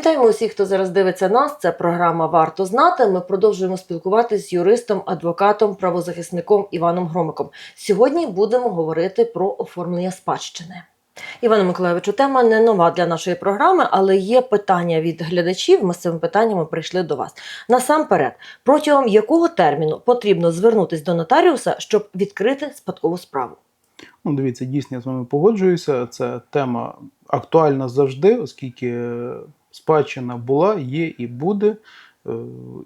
Вітаємо усіх, хто зараз дивиться нас. Це програма Варто знати. Ми продовжуємо спілкуватися з юристом, адвокатом, правозахисником Іваном Громиком. Сьогодні будемо говорити про оформлення спадщини. Івану Миколаївичу, тема не нова для нашої програми, але є питання від глядачів. Ми з цими питаннями прийшли до вас. Насамперед, протягом якого терміну потрібно звернутися до нотаріуса, щоб відкрити спадкову справу? Ну, дивіться, дійсно, я з вами погоджуюся. Це тема актуальна завжди, оскільки спадщина була, є і буде. Е,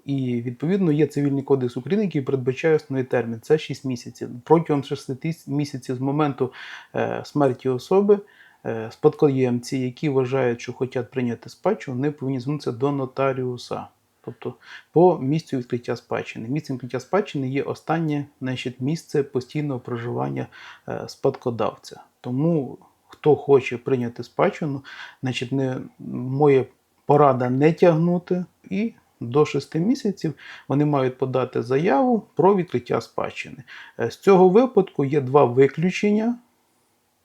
І відповідно є цивільний кодекс України, який передбачає основний термін це 6 місяців. Протягом 6 місяців з моменту е, смерті особи е, спадкоємці, які вважають, що хочуть прийняти спадщину, вони повинні звернутися до нотаріуса. Тобто по місцю відкриття спадщини. Місцем відкриття спадщини є останнє значить, місце постійного проживання спадкодавця. Тому хто хоче прийняти спадщину, значить, не моя порада не тягнути і. До 6 місяців вони мають подати заяву про відкриття спадщини. Е, З цього випадку є два виключення.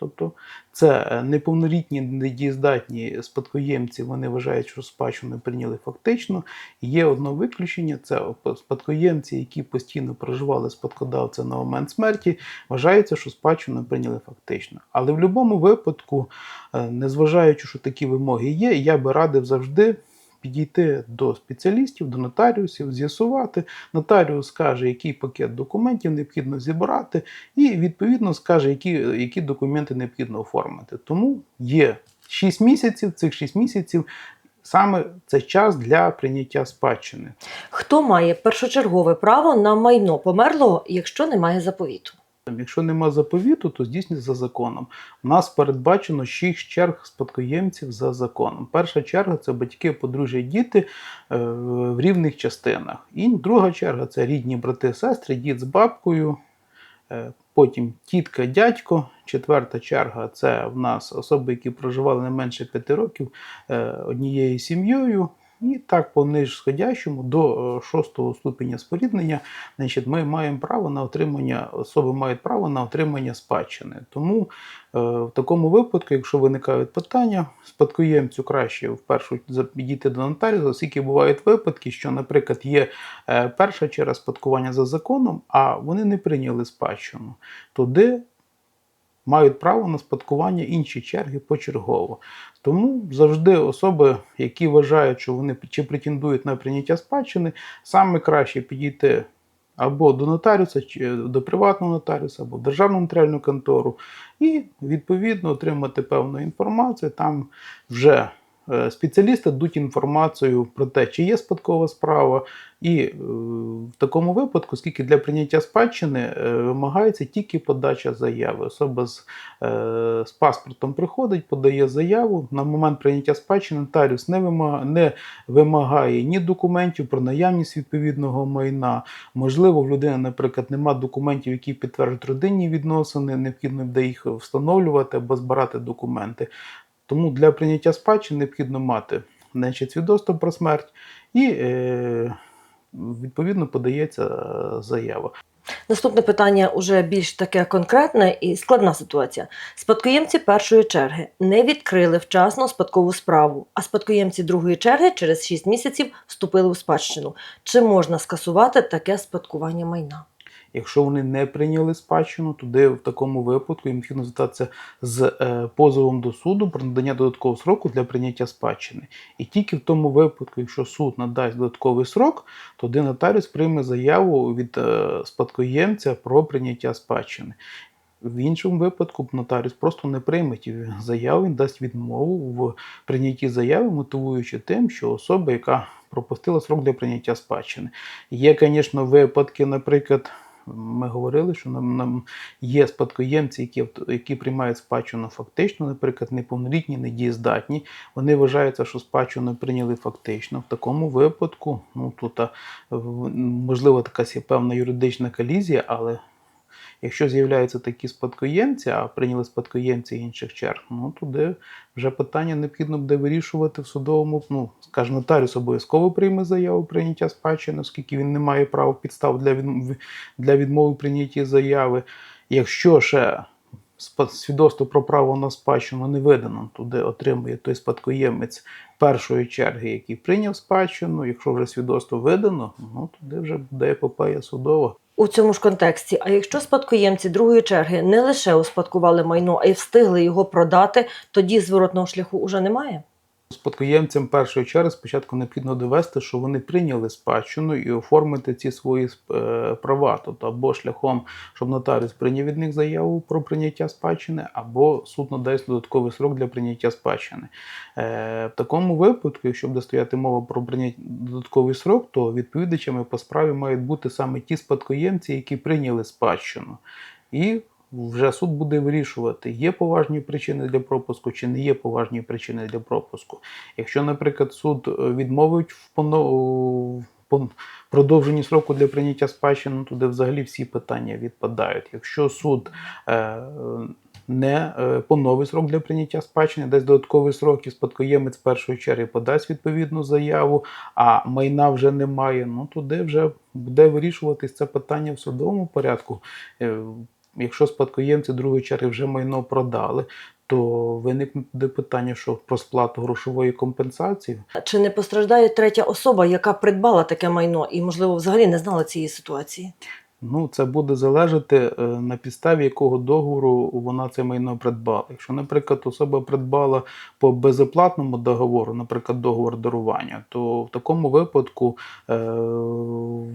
Тобто це е, неповнолітні недієздатні спадкоємці, вони вважають, що спадщину прийняли фактично. Є одне виключення: це спадкоємці, які постійно проживали спадкодавця на момент смерті, вважається, що спадщину прийняли фактично. Але в будь-якому випадку, е, незважаючи, що такі вимоги є, я би радив завжди. Підійти до спеціалістів, до нотаріусів, з'ясувати. Нотаріус скаже, який пакет документів необхідно зібрати, і відповідно скаже, які, які документи необхідно оформити. Тому є 6 місяців, цих 6 місяців саме це час для прийняття спадщини. Хто має першочергове право на майно померлого, якщо немає заповіту? Якщо нема заповіту, то здійснюється за законом. У нас передбачено 6 черг спадкоємців за законом. Перша черга це батьки, подружжя, діти е, в рівних частинах. І друга черга це рідні брати, сестри, дід з бабкою. Е, Потім тітка, дядько. Четверта черга це в нас особи, які проживали не менше 5 років е, однією сім'єю. І так по нижсходящому до е, шостого ступеня споріднення, значить, ми маємо право на отримання, особи мають право на отримання спадщини. Тому е, в такому випадку, якщо виникають питання, спадкоємцю краще вперше за- підійти до нотаріуса, оскільки бувають випадки, що, наприклад, є е, перша черга спадкування за законом, а вони не прийняли спадщину. Туди мають право на спадкування інші черги почергово. Тому завжди особи, які вважають, що вони чи претендують на прийняття спадщини, саме краще підійти або до нотаріуса, чи до приватного нотаріуса, або державну нотаріальну контору, і відповідно отримати певну інформацію. Там вже спеціалісти дадуть інформацію про те, чи є спадкова справа, і е, в такому випадку, оскільки для прийняття спадщини е, вимагається тільки подача заяви. Особа з, е, з паспортом приходить, подає заяву. На момент прийняття спадщини нотаріус не вимагає, не вимагає ні документів про наявність відповідного майна. Можливо, в людини, наприклад, нема документів, які підтверджують родинні відносини, необхідно буде їх встановлювати або збирати документи. Тому для прийняття спадщини необхідно мати значить, свідоцтво про смерть і е, відповідно подається е, заява. Наступне питання уже більш таке конкретне і складна ситуація. Спадкоємці першої черги не відкрили вчасно спадкову справу, а спадкоємці другої черги через 6 місяців вступили у спадщину. Чи можна скасувати таке спадкування майна? Якщо вони не прийняли спадщину, тоді в такому випадку їм необхідно звертатися з е, позовом до суду про надання додаткового сроку для прийняття спадщини. І тільки в тому випадку, якщо суд надасть додатковий срок, тоді нотаріус прийме заяву від е, спадкоємця про прийняття спадщини. В іншому випадку нотаріус просто не прийме ті заяву, він дасть відмову в прийнятті заяви, мотивуючи тим, що особа, яка пропустила срок для прийняття спадщини. Є, звісно, випадки, наприклад, ми говорили, що нам, нам є спадкоємці, які, які приймають спадщину фактично, наприклад, неповнолітні, недієздатні. Вони вважаються, що спадщину прийняли фактично. В такому випадку, ну тут можливо така певна юридична колізія, але Якщо з'являються такі спадкоємці, а прийняли спадкоємці інших черг, ну туди вже питання необхідно буде вирішувати в судовому. Ну, скажімо, нотаріус обов'язково прийме заяву прийняття спадщини, оскільки він не має права підстав для, відм- для відмови в прийнятті заяви. Якщо ще свідоцтво про право на спадщину не видано, туди отримує той спадкоємець першої черги, який прийняв спадщину. Якщо вже свідоцтво видано, ну туди вже буде епопея судова. У цьому ж контексті, а якщо спадкоємці другої черги не лише успадкували майно, а й встигли його продати, тоді зворотного шляху уже немає. Спадкоємцям першої черги спочатку необхідно довести, що вони прийняли спадщину і оформити ці свої е, права, тобто або шляхом, щоб нотаріус прийняв від них заяву про прийняття спадщини, або суд надасть додатковий срок для прийняття спадщини. Е, В такому випадку, якщо буде стояти мова про прийняття додатковий срок, то відповідачами по справі мають бути саме ті спадкоємці, які прийняли спадщину. І вже суд буде вирішувати, є поважні причини для пропуску чи не є поважні причини для пропуску. Якщо, наприклад, суд е, відмовить в поно- в продовженні сроку для прийняття спадщини, ну, туди взагалі всі питання відпадають. Якщо суд е, не е, поновить срок для прийняття спадщини, дасть додатковий срок і спадкоємець першої черги подасть відповідну заяву, а майна вже немає, ну туди вже буде вирішуватись це питання в судовому порядку. Якщо спадкоємці другої черги вже майно продали, то виникне питання, що про сплату грошової компенсації. Чи не постраждає третя особа, яка придбала таке майно і, можливо, взагалі не знала цієї ситуації? Ну, це буде залежати е, на підставі якого договору вона це майно придбала. Якщо, наприклад, особа придбала по безоплатному договору, наприклад, договор дарування, то в такому випадку е,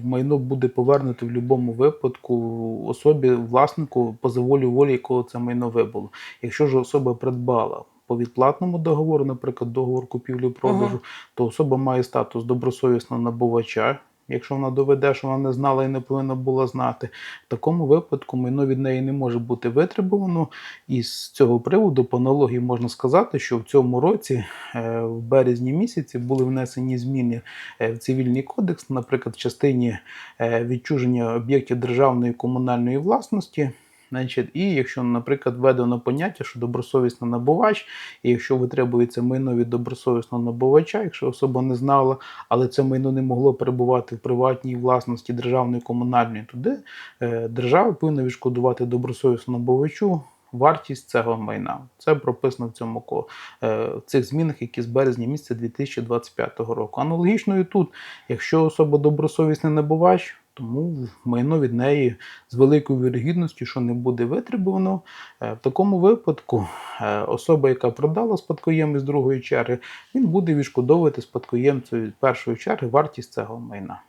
майно буде повернуто в будь-якому випадку особі, власнику по заволі волі, якого це майно вибуло. Якщо ж особа придбала по відплатному договору, наприклад, договор купівлі-продажу, Ага. то особа має статус добросовісного набувача. Якщо вона доведе, що вона не знала і не повинна була знати, в такому випадку майно від неї не може бути витребувано. І з цього приводу, по аналогії, можна сказати, що в цьому році, е, в березні місяці, були внесені зміни е, в цивільний кодекс, наприклад, в частині е, відчуження об'єктів державної і комунальної власності. Значить, і якщо, наприклад, введено поняття, що добросовісний набувач, і якщо витребується майно від добросовісного набувача, якщо особа не знала, але це майно не могло перебувати в приватній власності державної комунальної, туди е, держава повинна відшкодувати добросовісному набувачу вартість цього майна. Це прописано в цьому е, в цих змінах, які з березня місяця 2025 року. Аналогічно і тут, якщо особа добросовісний набувач, тому майно від неї з великою вірогідністю, що не буде витребувано. Е, В такому випадку е, особа, яка продала спадкоємець другої черги, він буде відшкодовувати спадкоємцю першої черги вартість цього майна.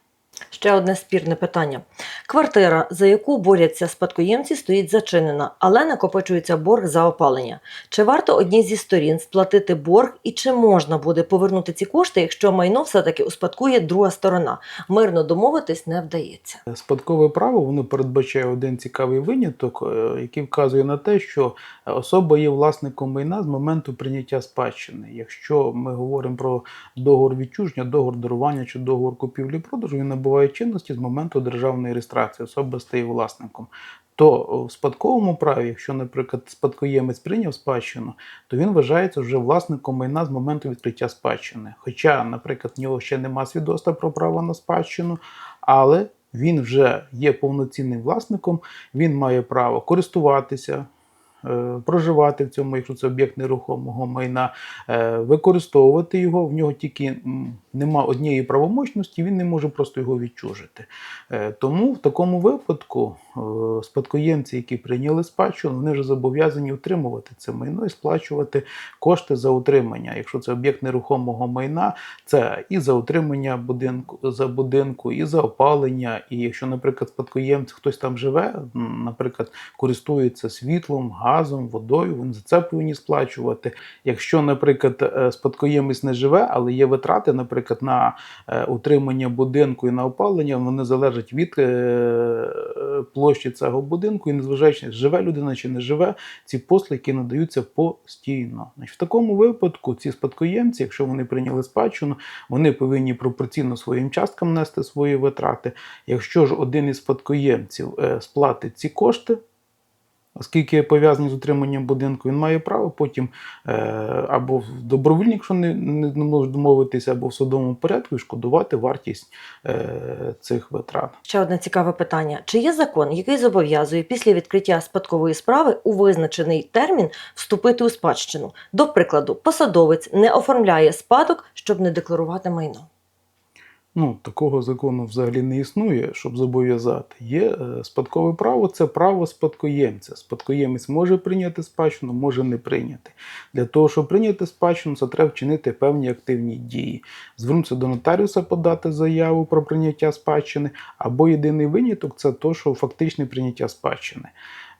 Ще одне спірне питання. Квартира, за яку борються спадкоємці, стоїть зачинена, але накопичується борг за опалення. Чи варто одній зі сторін сплатити борг і чи можна буде повернути ці кошти, якщо майно все-таки успадкує друга сторона? Мирно домовитись не вдається. Спадкове право воно передбачає один цікавий виняток, е, який вказує на те, що особа є власником майна з моменту прийняття спадщини. Якщо ми говоримо про договор відчуження, договор дарування чи договор купівлі-продажу, він набуває чинності з моменту державної реєстрації, особа стає власником. То в спадковому праві, якщо, наприклад, спадкоємець прийняв спадщину, то він вважається вже власником майна з моменту відкриття спадщини. Хоча, наприклад, в нього ще нема свідоцтва про право на спадщину, але він вже є повноцінним власником, він має право користуватися. Е, Проживати в цьому, якщо це об'єкт нерухомого майна, е, використовувати його, в нього тільки нема однієї правомочності, він не може просто його відчужити. Е, Тому в такому випадку спадкоємці, які прийняли спадщину, вони вже зобов'язані утримувати це майно і сплачувати кошти за утримання. Якщо це об'єкт нерухомого майна, це і за утримання будинку за будинку, і за опалення. І якщо, наприклад, спадкоємець хтось там живе, наприклад, користується світлом, газом, водою, вони за це повинні сплачувати. Якщо, наприклад, е, спадкоємець не живе, але є витрати, наприклад, на е, утримання будинку і на опалення, вони залежать від е, площі цього будинку, і незважаючи, живе людина чи не живе, ці послуги надаються постійно. В такому випадку ці спадкоємці, якщо вони прийняли спадщину, вони повинні пропорційно своїм часткам нести свої витрати. Якщо ж один із спадкоємців сплатить ці кошти, Оскільки пов'язаний з утриманням будинку, він має право потім е, або в добровільні, якщо не, не, можуть домовитися, або в судовому порядку відшкодувати вартість е, цих витрат. Ще одне цікаве питання: чи є закон, який зобов'язує після відкриття спадкової справи у визначений термін вступити у спадщину? До прикладу, посадовець не оформляє спадок, щоб не декларувати майно. Ну, такого закону взагалі не існує, щоб зобов'язати. Є е, спадкове право це право спадкоємця. Спадкоємець може прийняти спадщину, може не прийняти. Для того, щоб прийняти спадщину, це треба вчинити певні активні дії. Звернутися до нотаріуса, подати заяву про прийняття спадщини, або єдиний виняток це то, що фактичне прийняття спадщини.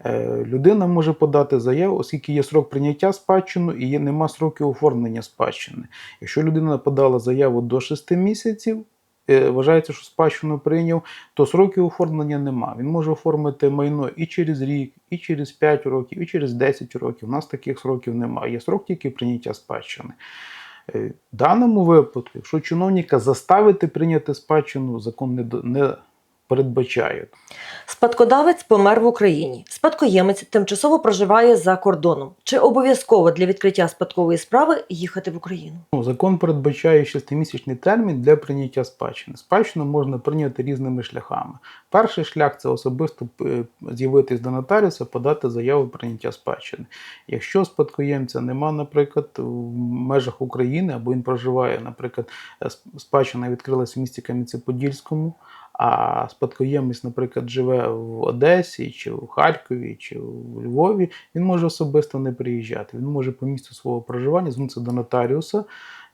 Е, Людина може подати заяву, оскільки є срок прийняття спадщину і є, нема сроків оформлення спадщини. Якщо людина подала заяву до 6 місяців, вважається, що спадщину прийняв, то сроків оформлення нема. Він може оформити майно і через рік, і через 5 років, і через 10 років. У нас таких сроків немає. Є срок тільки прийняття спадщини. Е, В даному випадку, якщо чиновника заставити прийняти спадщину, закон не, не передбачає. Спадкодавець помер в Україні. Спадкоємець тимчасово проживає за кордоном. Чи обов'язково для відкриття спадкової справи їхати в Україну? Ну, закон передбачає шестимісячний термін для прийняття спадщини. Спадщину можна прийняти різними шляхами. Перший шлях це особисто е, з'явитись до нотаріуса, подати заяву прийняття спадщини. Якщо спадкоємця нема, наприклад, в межах України або він проживає, наприклад, е, спадщина відкрилась в місті Кам'янці-Подільському. А спадкоємець, наприклад, живе в Одесі, чи в Харкові, чи в Львові, він може особисто не приїжджати. Він може по місцю свого проживання звернутися до нотаріуса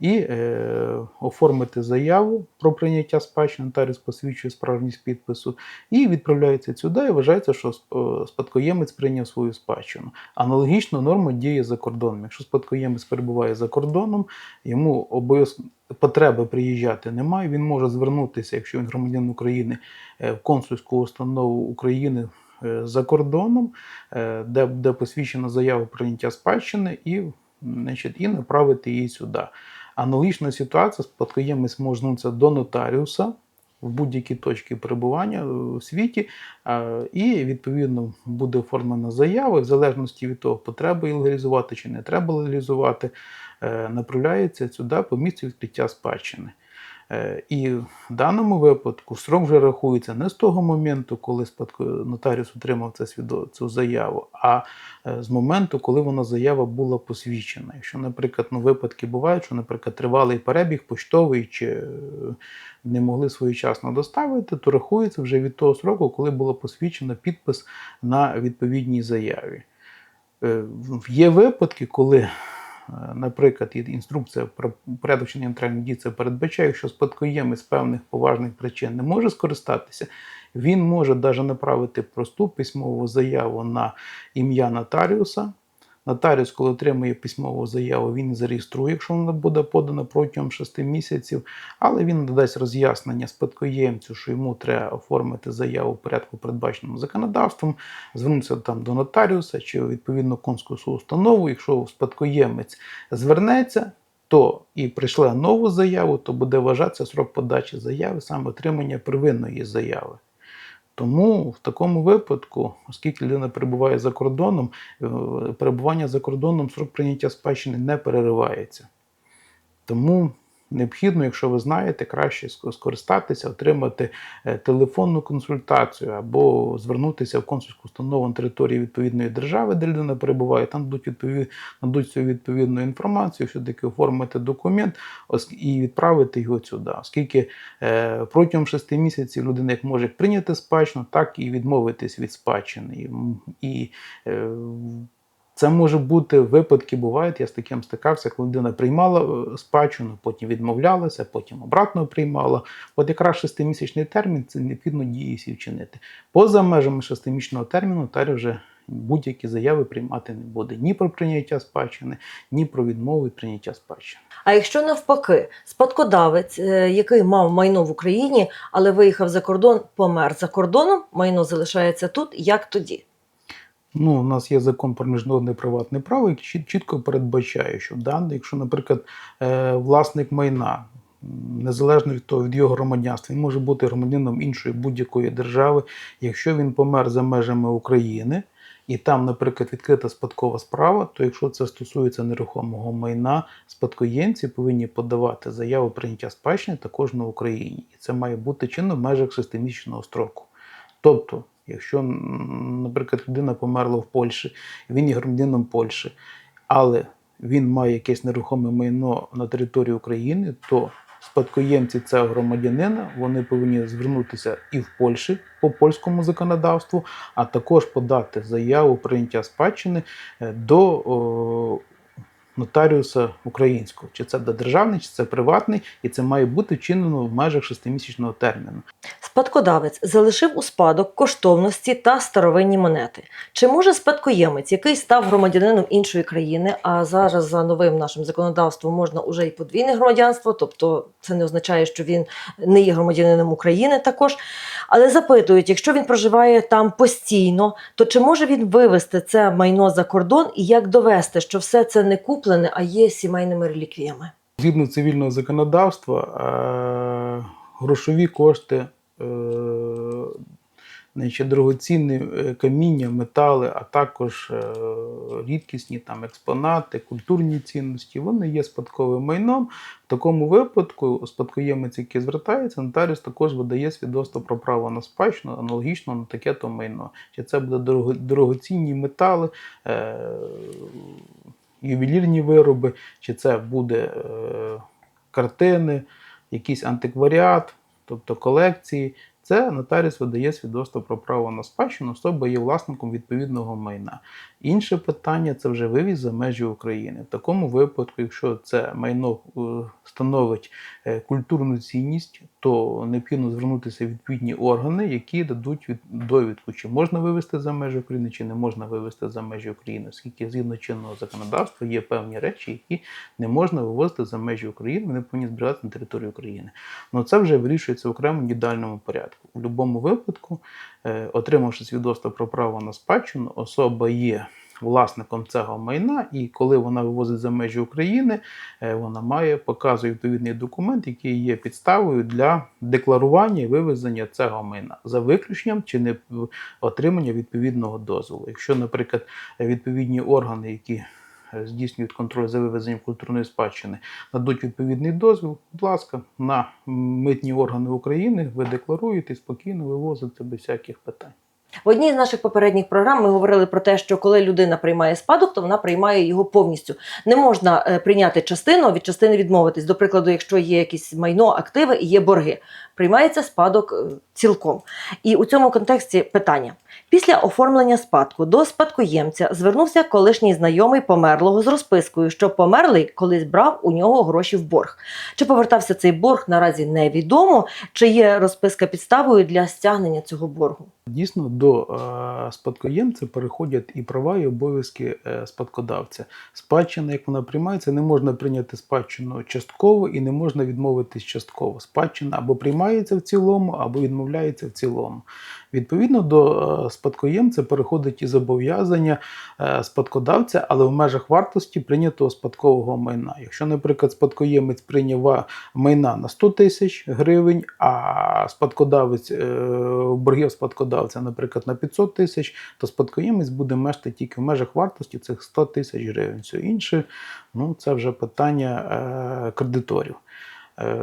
і е, оформити заяву про прийняття спадщини. Нотаріус посвідчує справжність підпису і відправляється сюди. І вважається, що е, спадкоємець прийняв свою спадщину. Аналогічно норма діє за кордоном. Якщо спадкоємець перебуває за кордоном, йому обов'язково потреби приїжджати немає. Він може звернутися, якщо він громадянин України, е, в консульську установу України е, за кордоном, де буде посвідчена заява прийняття спадщини, і, значить, і направити її сюди. Аналогічна ситуація, спадкоємець може звернутися до нотаріуса в будь-які точки перебування в світі, е, і відповідно буде оформлена заява, в залежності від того, потреба її легалізувати чи не треба легалізувати, е, направляється сюди по місцю відкриття спадщини. Е, І в даному випадку срок вже рахується не з того моменту, коли спадко... нотаріус отримав цю заяву, а е, з моменту, коли вона заява була посвідчена. Якщо, наприклад, ну, випадки бувають, що, наприклад, тривалий перебіг поштовий чи е, не могли своєчасно доставити, то рахується вже від того сроку, коли було посвідчено підпис на відповідній заяві. Є випадки, коли Наприклад, інструкція про порядок вчинення нейтральних дій це передбачає, якщо спадкоємець певних поважних причин не може скористатися, він може навіть направити просту письмову заяву на ім'я нотаріуса. Нотаріус, коли отримує письмову заяву, він зареєструє, якщо вона буде подана протягом 6 місяців, але він надасть роз'яснення спадкоємцю, що йому треба оформити заяву в порядку, передбаченому законодавством, звернутися там до нотаріуса чи відповідно консульську установу. Якщо спадкоємець звернеться, то і прийшла нову заяву, то буде вважатися срок подачі заяви саме отримання первинної заяви. Тому в такому випадку, оскільки людина перебуває за кордоном, е, перебування за кордоном срок прийняття спадщини не переривається. Тому необхідно, якщо ви знаєте, краще ск- скористатися, отримати е, телефонну консультацію або звернутися в консульську установу на території відповідної держави, де людина перебуває, там дадуть, відповід... надуть цю відповідну інформацію, все-таки оформити документ і відправити його сюди. Оскільки е, протягом шести місяців людина як може прийняти спадщину, так і відмовитись від спадщини. І, І е, це може бути випадки, бувають. Я з таким стикався, коли людина приймала е, спадщину, потім відмовлялася, потім обратно приймала. От якраз шестимісячний термін це необхідно дії всі вчинити. Поза межами шестимісячного терміну нотарій вже будь-які заяви приймати не буде ні про прийняття спадщини, ні про відмову від прийняття спадщини. А якщо навпаки, спадкодавець, е, який мав майно в Україні, але виїхав за кордон, помер за кордоном, майно залишається тут, як тоді? Ну, у нас є закон про міжнародне приватне право, який чітко передбачає, що даний, якщо, наприклад, е, власник майна, незалежно від того, від його громадянства, він може бути громадянином іншої будь-якої держави, якщо він помер за межами України. і там, наприклад, відкрита спадкова справа, то якщо це стосується нерухомого майна, спадкоємці повинні подавати заяву прийняття спадщини також на Україні. І це має бути чинно в межах шестимісячного строку. Тобто, якщо, наприклад, людина померла в Польщі, він є громадянином Польщі, але він має якесь нерухоме майно на території України, то спадкоємці цього громадянина вони повинні звернутися і в Польщі по польському законодавству, а також подати заяву прийняття спадщини е, до нотаріуса українського, чи це державний, чи це приватний, і це має бути вчинено в межах шестимісячного терміну. Спадкодавець залишив у спадок коштовності та старовинні монети. Чи може спадкоємець, який став громадянином іншої країни, а зараз за новим нашим законодавством можна уже і подвійне громадянство, тобто це не означає, що він не є громадянином України також. Але запитують, якщо він проживає там постійно, то чи може він вивезти це майно за кордон і як довести, що все це не куплене, а є сімейними реліквіями? Згідно цивільного законодавства, е, грошові кошти, е, значить, дорогоцінні е, каміння, метали, а також рідкісні там, експонати, культурні цінності, вони є спадковим майном. В такому випадку спадкоємець, який звертається, нотаріус також видає свідоцтво про право на спадщину, аналогічно на таке то майно. Чи це буде дорого- дорогоцінні метали, ювелірні вироби, чи це буде е, картини, якийсь антикваріат, тобто колекції. Це нотаріус видає свідоцтво про право на спадщину, особа є власником відповідного майна. Інше питання це вже вивіз за межі України. В такому випадку, якщо це майно е, становить е, культурну цінність, то необхідно звернутися в відповідні органи, які дадуть від- довідку, чи можна вивезти за межі України, чи не можна вивезти за межі України, оскільки згідно чинного законодавства є певні речі, які не можна вивозити за межі України, вони повинні зберігатися на території України. Ну це вже вирішується в окремому індивідуальному порядку. У будь-якому випадку, е, отримавши свідоцтво про право на спадщину, особа є власником цього майна, і коли вона вивозить за межі України, е, вона має показує відповідний документ, який є підставою для декларування і вивезення цього майна за виключенням чи не отримання відповідного дозволу. Якщо, наприклад, відповідні органи, які е, здійснюють контроль за вивезенням культурної спадщини, дадуть відповідний дозвіл, будь ласка, на митні органи України ви декларуєте спокійно вивозите без всяких питань. В одній з наших попередніх програм ми говорили про те, що коли людина приймає спадок, то вона приймає його повністю. Не можна е, прийняти частину, від частини відмовитись. До прикладу, якщо є якісь майно, активи і є борги, приймається спадок е, цілком. І у цьому контексті питання: після оформлення спадку до спадкоємця звернувся колишній знайомий померлого з розпискою, що померлий колись брав у нього гроші в борг. Чи повертався цей борг наразі невідомо, чи є розписка підставою для стягнення цього боргу. Дійсно, до е, спадкоємця переходять і права, і обов'язки е, спадкодавця. Спадщина, як вона приймається, не можна прийняти спадщину частково і не можна відмовитись частково. Спадщина або приймається в цілому, або відмовляється в цілому. Відповідно до е, спадкоємця переходить і зобов'язання е, спадкодавця, але в межах вартості прийнятого спадкового майна. Якщо, наприклад, спадкоємець прийняв майна на 100 тисяч гривень, а спадкодавець е, боргів спадкодавця, наприклад, на 500 тисяч, то спадкоємець буде мешти тільки в межах вартості цих 100 тисяч гривень. Все інше, ну це вже питання е, кредиторів. Е,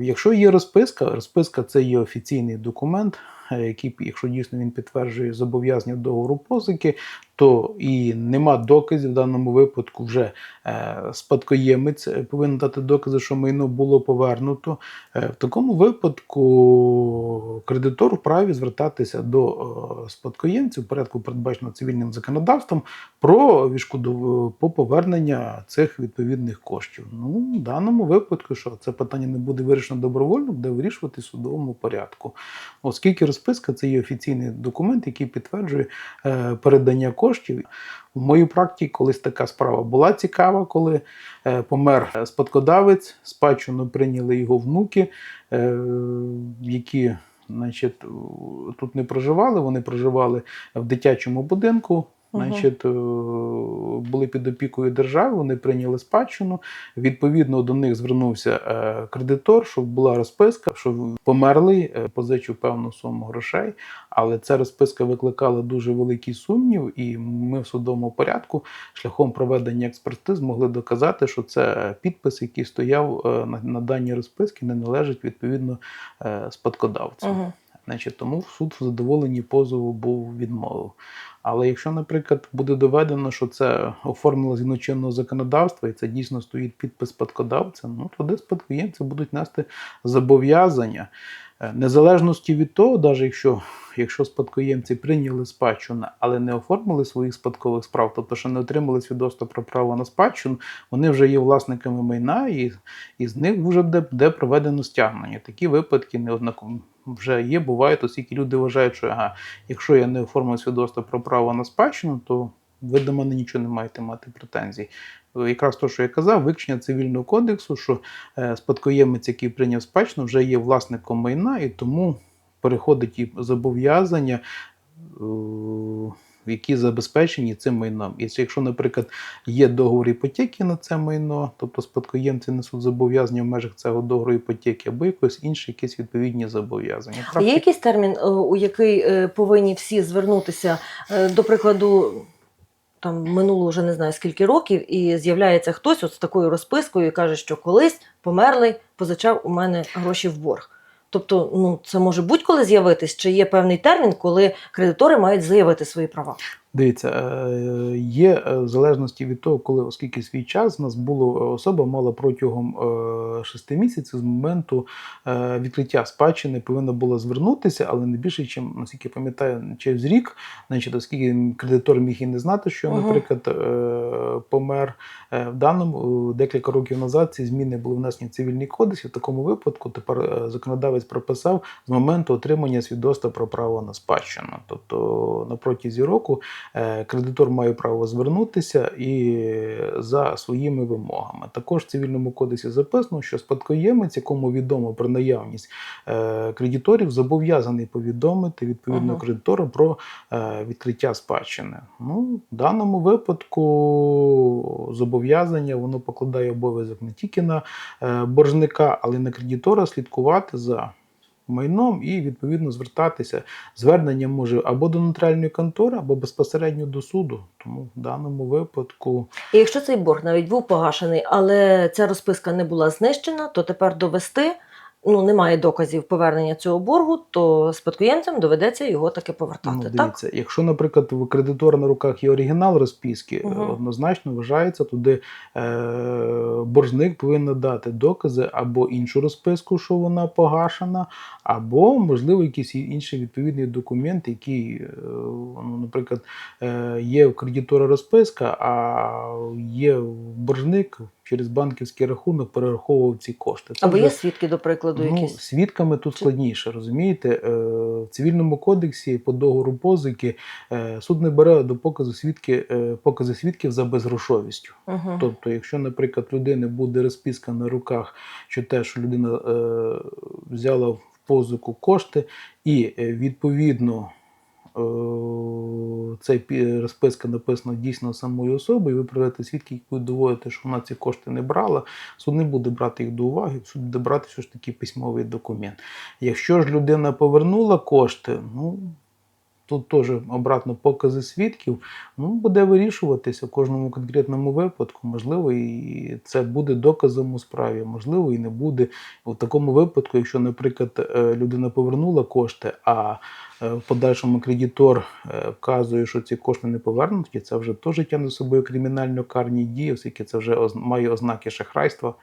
Якщо є розписка, розписка це є офіційний документ, е, який, якщо дійсно він підтверджує зобов'язання договору позики, то і нема доказів в даному випадку вже е, спадкоємець е, повинен дати докази, що майно було повернуто. Е, В такому випадку кредитор вправі звертатися до спадкоємців в порядку, передбачено цивільним законодавством, про відшкодов... по повернення цих відповідних коштів. Ну, в даному випадку, що це питання не буде вирішено добровольно, буде вирішувати в судовому порядку. Оскільки розписка це є офіційний документ, який підтверджує передання коштів. У моїй практиці колись така справа була цікава, коли е, помер спадкодавець, спадщину прийняли його внуки, е, які значить, тут не проживали, вони проживали в дитячому будинку. Значить, е, були під опікою держави, вони прийняли спадщину. Відповідно, до них звернувся е, кредитор, щоб була розписка, що померлий е, позичив певну суму грошей, але ця розписка викликала дуже великий сумнів, і ми в судовому порядку шляхом проведення експертиз змогли доказати, що це підпис, який стояв на, даній розписці, не належить відповідно спадкодавцю. Угу. Значить, тому суд в задоволенні позову був відмовив. Але якщо, наприклад, буде доведено, що це оформило згідно чинного законодавства, і це дійсно стоїть підпис спадкодавця, ну тоді спадкоємці будуть нести зобов'язання. Е, Незалежності від того, навіть якщо, якщо спадкоємці прийняли спадщину, але не оформили своїх спадкових справ, тобто що не отримали свідоцтво про право на спадщину, вони вже є власниками майна, і, і з них вже буде проведено стягнення. Такі випадки неоднаково вже є, бувають, оскільки люди вважають, що ага, якщо я не оформив свідоцтво про право на спадщину, то ви до мене нічого не маєте мати претензій. Якраз то, що я казав, виключення цивільного кодексу, що е, спадкоємець, який прийняв спадщину, вже є власником майна, і тому переходить і зобов'язання, е, які забезпечені цим майном. І якщо, наприклад, є договор іпотеки на це майно, тобто спадкоємці несуть зобов'язання в межах цього договору іпотеки, або якось інші якісь відповідні зобов'язання. А є якийсь термін, е, у який е, повинні всі звернутися, е, до прикладу, там минуло вже не знаю скільки років, і з'являється хтось от з такою розпискою і каже, що колись померлий позичав у мене гроші в борг. Тобто, ну це може будь-коли з'явитись, чи є певний термін, коли кредитори мають заявити свої права? Дивіться, е, є е, в залежності від того, коли оскільки свій час в нас було е, особа мала протягом шести місяців з моменту відкриття спадщини повинна була звернутися, але не більше, ніж, наскільки пам'ятаю, через рік, значить, оскільки кредитор міг і не знати, що, наприклад, помер в даному декілька років назад ці зміни були внесені в цивільний кодекс. І в такому випадку тепер законодавець прописав з моменту отримання свідоцтва про право на спадщину. Тобто на протязі року кредитор має право звернутися і за своїми вимогами. Також в цивільному кодексі записано, що спадкоємець, якому відомо про наявність е, кредиторів, зобов'язаний повідомити відповідно Ага. кредитора про е, відкриття спадщини. Ну, в даному випадку зобов'язання воно покладає обов'язок не тільки на е, боржника, але й на кредитора слідкувати за майном і відповідно звертатися. Звернення може або до нотаріальної контори, або безпосередньо до суду. Тому в даному випадку І якщо цей борг навіть був погашений, але ця розписка не була знищена, то тепер довести ну немає доказів повернення цього боргу, то спадкоємцям доведеться його таки повертати. Ну, так? якщо, наприклад, у кредитора на руках є оригінал розписки, е, однозначно вважається, туди е, боржник повинен дати докази або іншу розписку, що вона погашена, або, можливо, якийсь інший відповідний документ, який, е, ну, наприклад, е, є у кредитора розписка, а є боржник через банківський рахунок перераховував ці кошти. Це Або вже- є свідки, до прикладу, Ну, якісь. свідками тут складніше, розумієте? Е, В цивільному кодексі по договору позики е, суд не бере до показу свідки, е, покази свідків за безгрошовістю. Угу. Тобто, якщо, наприклад, людини буде розписка на руках, що те, що людина взяла в позику кошти, і відповідно. Е, пі- розписка написана дійсно самою особою, ви приведете свідки, які будуть доводити, що вона ці кошти не брала, суд не буде брати їх до уваги, суд буде брати все ж таки письмовий документ. Якщо ж людина повернула кошти, ну тут теж обратно покази свідків, ну буде вирішуватися в кожному конкретному випадку. Можливо, і це буде доказом у справі, можливо, і не буде. У такому випадку, якщо, наприклад, е, людина повернула кошти, а е, в подальшому кредитор е, вказує, що ці кошти не повернуті, це вже теж тягне за собою кримінально карні дії, оскільки це вже має ознаки шахрайства.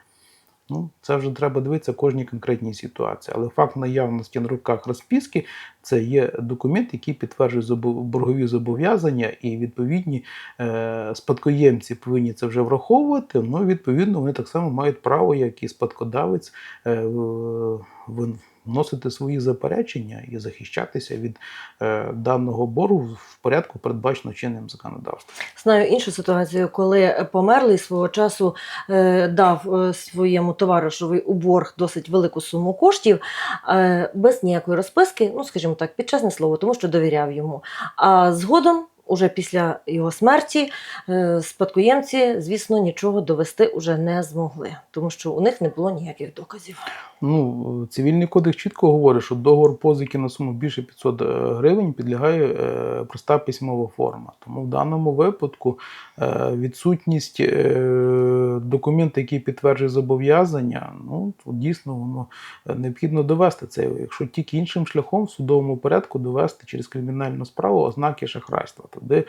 Ну, це вже треба дивитися кожній конкретній ситуації. Але факт наявності на руках розписки це є документ, який підтверджує боргові зобов'язання, і відповідні е, спадкоємці повинні це вже враховувати. Ну, відповідно, вони так само мають право, як і спадкодавець, е, в- в- вносити свої заперечення і захищатися від е, даного боргу в порядку, передбачено чинним законодавством. Знаю іншу ситуацію, коли померлий свого часу е, дав е, своєму товаришові у борг досить велику суму коштів е, без ніякої розписки, ну скажімо так, під чесне слово, тому що довіряв йому. А згодом уже після його смерті е, спадкоємці, звісно, нічого довести уже не змогли, тому що у них не було ніяких доказів. Ну, цивільний кодекс чітко говорить, що договор позики на суму більше 500 гривень підлягає е, проста письмова форма. Тому в даному випадку е, відсутність е, документа, який підтверджує зобов'язання, ну то дійсно воно е, необхідно довести це. Якщо тільки іншим шляхом в судовому порядку довести через кримінальну справу ознаки шахрайства, тоді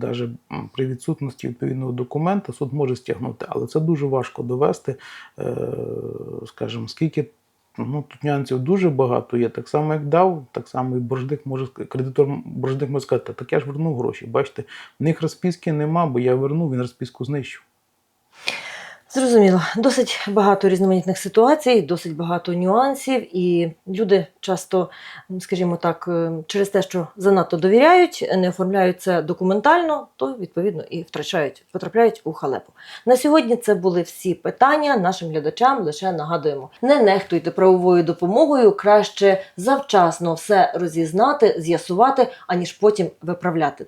навіть при відсутності відповідного документа суд може стягнути. Але це дуже важко довести, е, скажімо, скільки. Ну, тут нюансів дуже багато є. Так само, як дав, так само і боржник може кредитор боржник може сказати, так я ж вернув гроші. Бачите, в них розписки нема, бо я вернув, він розписку знищив. Зрозуміло, досить багато різноманітних ситуацій, досить багато нюансів, і люди часто, скажімо так, е, через те, що занадто довіряють, не оформляють це документально, то відповідно і втрачають, потрапляють у халепу. На сьогодні це були всі питання. Нашим глядачам лише нагадуємо: не нехтуйте правовою допомогою, краще завчасно все розізнати, з'ясувати, аніж потім виправляти.